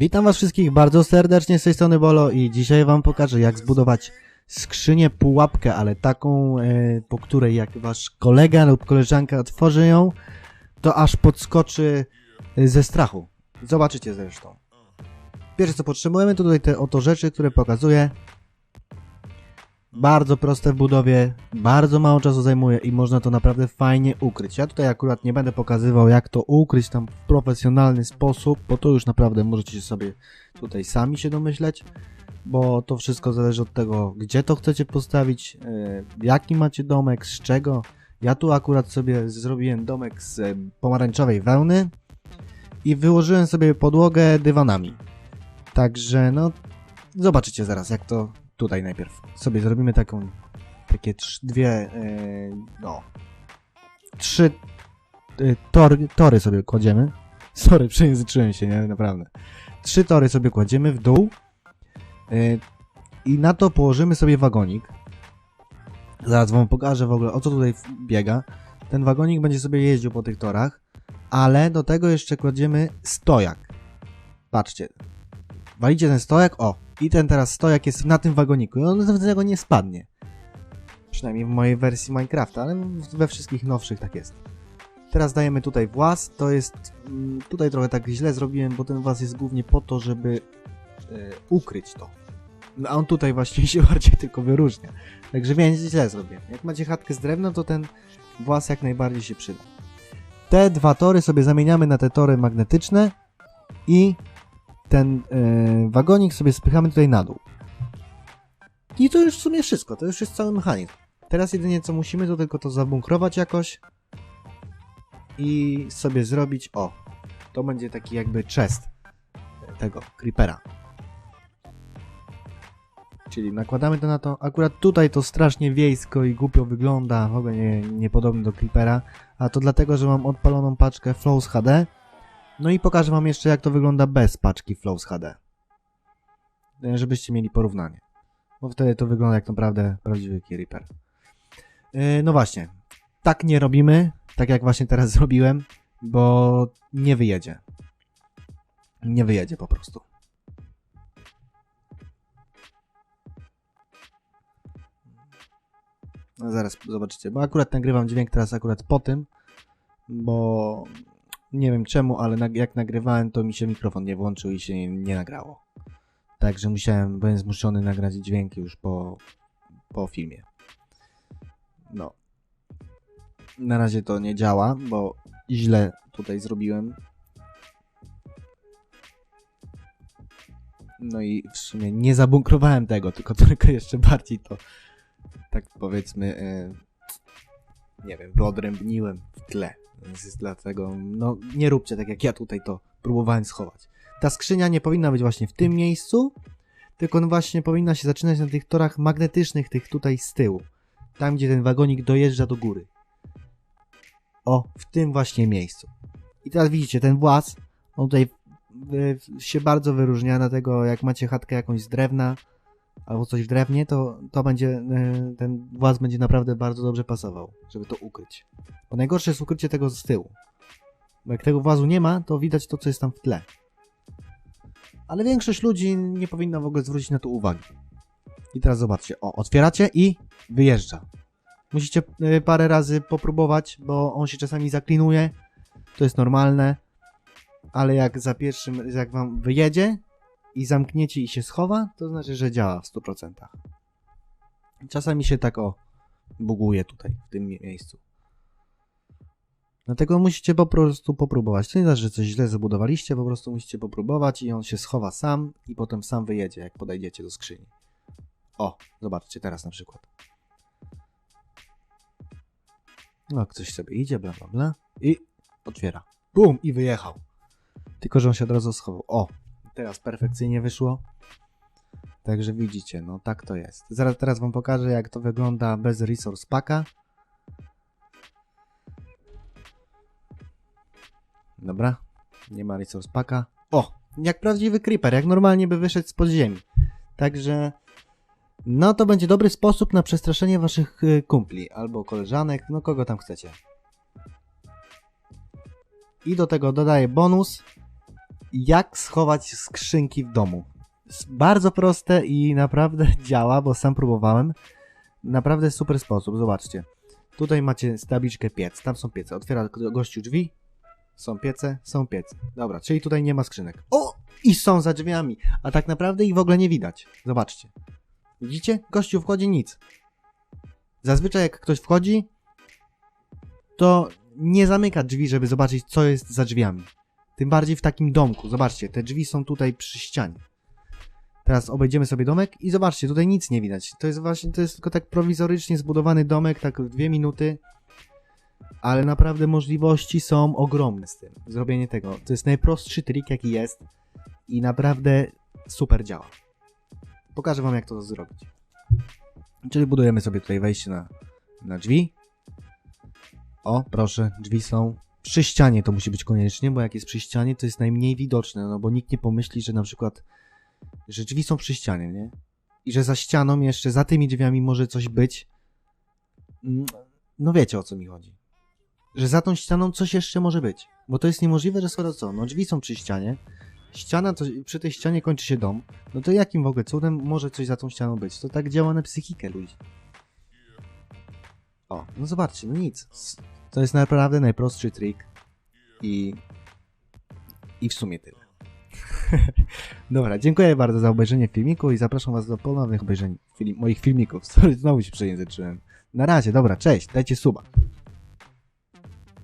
Witam was wszystkich bardzo serdecznie z tej strony Bolo i dzisiaj wam pokażę jak zbudować skrzynię pułapkę, ale taką, e, po której jak wasz kolega lub koleżanka otworzy ją, to aż podskoczy e, ze strachu. Zobaczycie zresztą. Pierwsze co potrzebujemy to tutaj te oto rzeczy, które pokazuję. Bardzo proste w budowie, bardzo mało czasu zajmuje i można to naprawdę fajnie ukryć. Ja tutaj akurat nie będę pokazywał jak to ukryć tam w profesjonalny sposób, bo to już naprawdę możecie sobie tutaj sami się domyśleć, bo to wszystko zależy od tego, gdzie to chcecie postawić, yy, jaki macie domek, z czego. Ja tu akurat sobie zrobiłem domek z e, pomarańczowej wełny i wyłożyłem sobie podłogę dywanami. Także no, zobaczycie zaraz jak to tutaj najpierw sobie zrobimy taką, takie trz, dwie, e, no, trzy e, tor, tory sobie kładziemy. Sorry, przejęzyczyłem się, nie, naprawdę. Trzy tory sobie kładziemy w dół e, i na to położymy sobie wagonik. Zaraz wam pokażę w ogóle o co tutaj biega. Ten wagonik będzie sobie jeździł po tych torach, ale do tego jeszcze kładziemy stojak. Patrzcie, walicie ten stojak, o, i ten teraz stojak jest na tym wagoniku i on z tego nie spadnie. Przynajmniej w mojej wersji Minecrafta, ale we wszystkich nowszych tak jest. Teraz dajemy tutaj włas, to jest, mm, tutaj trochę tak źle zrobiłem, bo ten włas jest głównie po to, żeby e, ukryć to. No, a on tutaj właśnie się bardziej tylko wyróżnia. Także więc źle zrobiłem. Jak macie chatkę z drewna, to ten włas jak najbardziej się przyda. Te dwa tory sobie zamieniamy na te tory magnetyczne i ten yy, wagonik sobie spychamy tutaj na dół. I to już w sumie wszystko, to już jest cały mechanizm. Teraz jedynie co musimy, to tylko to zabunkrować jakoś i sobie zrobić, o, to będzie taki jakby chest tego creepera. Czyli nakładamy to na to, akurat tutaj to strasznie wiejsko i głupio wygląda, w ogóle nie, niepodobny do creepera, a to dlatego, że mam odpaloną paczkę Flows HD, no i pokażę wam jeszcze jak to wygląda bez paczki Flows HD. E, Żebyście mieli porównanie. Bo wtedy to wygląda jak naprawdę prawdziwy Reaper. Yy, no właśnie. Tak nie robimy, tak jak właśnie teraz zrobiłem, bo nie wyjedzie. Nie wyjedzie po prostu. No zaraz zobaczycie, bo akurat nagrywam dźwięk teraz akurat po tym, bo nie wiem czemu, ale jak nagrywałem, to mi się mikrofon nie włączył i się nie, nie nagrało. Także musiałem, byłem zmuszony nagrać dźwięki już po, po filmie. No. Na razie to nie działa, bo źle tutaj zrobiłem. No i w sumie nie zabunkrowałem tego, tylko tylko jeszcze bardziej to, tak powiedzmy, e, nie wiem, wyodrębniłem w tle. Więc dlatego, no nie róbcie tak jak ja tutaj to próbowałem schować. Ta skrzynia nie powinna być właśnie w tym miejscu, tylko właśnie powinna się zaczynać na tych torach magnetycznych, tych tutaj z tyłu. Tam, gdzie ten wagonik dojeżdża do góry. O, w tym właśnie miejscu. I teraz widzicie, ten włas, on tutaj się bardzo wyróżnia, dlatego jak macie chatkę jakąś z drewna, albo coś w drewnie, to, to będzie, y, ten włas będzie naprawdę bardzo dobrze pasował, żeby to ukryć. Bo najgorsze jest ukrycie tego z tyłu. Bo jak tego włazu nie ma, to widać to, co jest tam w tle. Ale większość ludzi nie powinna w ogóle zwrócić na to uwagi. I teraz zobaczcie, o, otwieracie i wyjeżdża. Musicie y, parę razy popróbować, bo on się czasami zaklinuje. To jest normalne. Ale jak za pierwszym, jak wam wyjedzie i zamkniecie i się schowa, to znaczy, że działa w 100%. Czasami się tak o buguje tutaj, w tym miejscu. Dlatego musicie po prostu popróbować. To nie znaczy, że coś źle zabudowaliście, po prostu musicie popróbować i on się schowa sam i potem sam wyjedzie, jak podejdziecie do skrzyni. O, zobaczcie teraz na przykład. No, ktoś sobie idzie, bla bla bla i otwiera. Bum! I wyjechał. Tylko, że on się od razu schował. O, teraz perfekcyjnie wyszło. Także widzicie, no tak to jest. Zaraz teraz wam pokażę, jak to wygląda bez resource packa. Dobra, nie ma resource packa. O, jak prawdziwy creeper, jak normalnie by wyszedł z podziemi. Także, no to będzie dobry sposób na przestraszenie waszych y, kumpli albo koleżanek, no kogo tam chcecie. I do tego dodaję bonus. Jak schować skrzynki w domu. Bardzo proste i naprawdę działa, bo sam próbowałem. Naprawdę super sposób, zobaczcie. Tutaj macie tabliczkę piec, tam są piece. Otwiera go- gościu drzwi, są piece, są piece. Dobra, czyli tutaj nie ma skrzynek. O! I są za drzwiami, a tak naprawdę ich w ogóle nie widać. Zobaczcie. Widzicie? Gościu wchodzi nic. Zazwyczaj jak ktoś wchodzi, to nie zamyka drzwi, żeby zobaczyć, co jest za drzwiami. Tym bardziej w takim domku. Zobaczcie, te drzwi są tutaj przy ścianie. Teraz obejdziemy sobie domek i zobaczcie, tutaj nic nie widać. To jest właśnie, to jest tylko tak prowizorycznie zbudowany domek, tak w dwie minuty. Ale naprawdę możliwości są ogromne z tym. Zrobienie tego. To jest najprostszy trik, jaki jest. I naprawdę super działa. Pokażę wam, jak to zrobić. Czyli budujemy sobie tutaj wejście na, na drzwi. O, proszę, drzwi są przy ścianie to musi być koniecznie, bo jak jest przy ścianie, to jest najmniej widoczne, no bo nikt nie pomyśli, że na przykład, że drzwi są przy ścianie, nie? I że za ścianą jeszcze, za tymi drzwiami może coś być. Mm, No wiecie o co mi chodzi. Że za tą ścianą coś jeszcze może być. Bo to jest niemożliwe, że skoro co, no drzwi są przy ścianie, ściana, to przy tej ścianie kończy się dom, no to jakim w ogóle cudem może coś za tą ścianą być? To tak działa na psychikę ludzi. O, no zobaczcie, no nic. To jest naprawdę najprostszy trik i i w sumie tyle. Dobra, dziękuję bardzo za obejrzenie filmiku i zapraszam was do ponownych obejrzeń moich filmików. Sorry, znowu się przejęzyczyłem. Na razie, dobra, cześć, dajcie suba.